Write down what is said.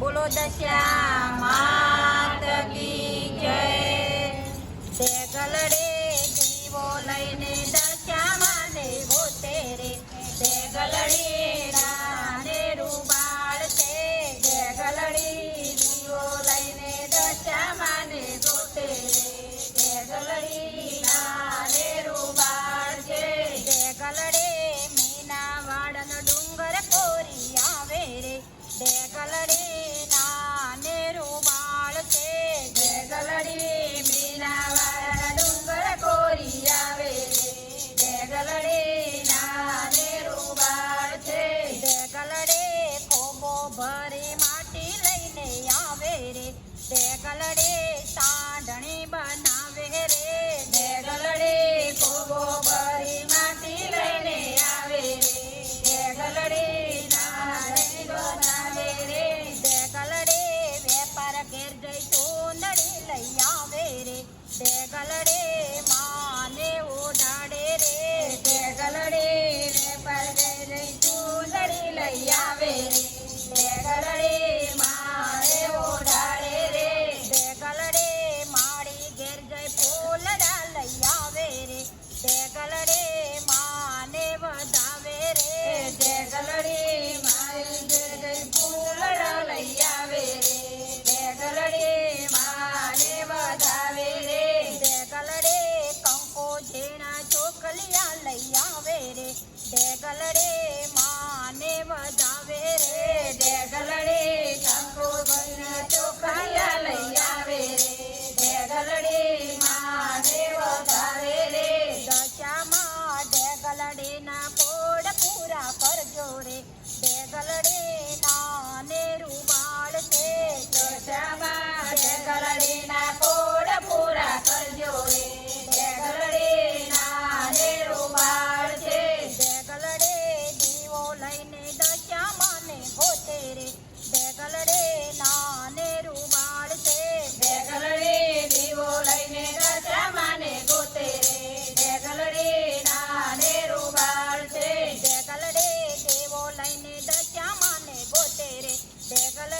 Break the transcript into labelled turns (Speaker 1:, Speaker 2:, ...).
Speaker 1: બોલો દશા માત કી જય. તે ગલડે જીવો લઈને દશા માને ગોતે રે. તે ગલડે તે ગલડી જીવો લઈને દશા માને ગોતે રે. તે ગલડી છે. તે ગલડે મીના વાડન ડુંગર કોરી આવે રે. તે ગલડે રે તે ગલડે સાંઢણી બનાવે રે. તે ગલડે કોબો ભરી માટી લઈને આવે રે. તે ગલડે સાંઢણી બનાવે રે. તે ગલડે વેપાર ઘેર જઈ સોંદડી લઈ આવે રે. તે ગલડે માને ઓઢાડે રે. બે ગલડે વેપાર ઘેર જઈ સોંદડી લઈ આવે રે. તે રે તે ગલડે માને વધાવે રે. તે રે મારી લઈ આવે રે. તે રે માને વધાવે રે. તે રે કંકો ઝીણા ચોકલિયા લઈ આવે રે. તે રે મા બે ગલડે ಬೇಗಲೆ